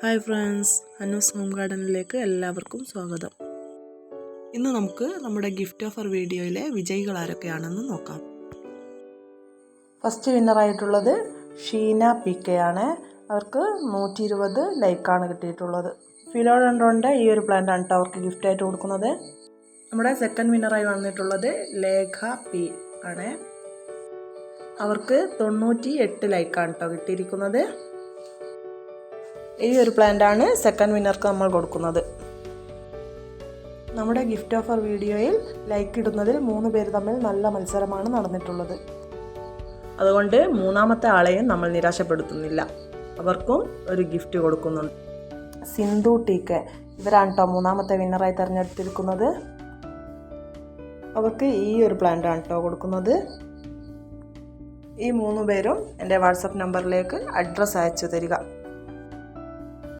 Hi friends Annus home ഗാർഡനിലേക്ക് എല്ലാവർക്കും സ്വാഗതം. ഇന്ന് നമുക്ക് നമ്മുടെ ഗിഫ്റ്റ് ഓഫർ വീഡിയോയിലെ വിജയികൾ ആരൊക്കെയാണെന്ന് നോക്കാം ഫസ്റ്റ് വിന്നറായിട്ടുള്ളത് ഷീന പി കെ ആണ് അവർക്ക് നൂറ്റി ഇരുപത് ലൈക്കാണ് കിട്ടിയിട്ടുള്ളത്. ഫിലോഡൻഡ്രോന്റെ ഈ ഒരു പ്ലാന്റ് ആണ് കേട്ടോ അവർക്ക് ഗിഫ്റ്റ് ആയിട്ട് കൊടുക്കുന്നത്. നമ്മുടെ സെക്കൻഡ് വിന്നറായി വന്നിട്ടുള്ളത് ലേഖ പി ആണ്. അവർക്ക് തൊണ്ണൂറ്റി എട്ട് ലൈക്കാണ് കേട്ടോ കിട്ടിയിരിക്കുന്നത്. ഈ ഒരു പ്ലാന്റാണ് സെക്കൻഡ് വിന്നർക്ക് നമ്മൾ കൊടുക്കുന്നത്. നമ്മുടെ ഗിഫ്റ്റ് ഓഫർ വീഡിയോയിൽ ലൈക്ക് ഇടുന്നതിൽ മൂന്ന് പേര് തമ്മിൽ നല്ല മത്സരമാണ് നടന്നിട്ടുള്ളത്. അതുകൊണ്ട് മൂന്നാമത്തെ ആളെയും നമ്മൾ നിരാശപ്പെടുത്തുന്നില്ല. അവർക്കും ഒരു ഗിഫ്റ്റ് കൊടുക്കുന്നുണ്ട്. സിന്ധു ടി കെ ഇവരാണ് കേട്ടോ മൂന്നാമത്തെ വിന്നറായി തിരഞ്ഞെടുത്തിരിക്കുന്നത്. അവർക്ക് ഈ ഒരു പ്ലാന്റാണ് കേട്ടോ കൊടുക്കുന്നത്. ഈ മൂന്ന് പേരും എന്റെ വാട്സപ്പ് നമ്പറിലേക്ക് അഡ്രസ്സ് അയച്ചു തരിക.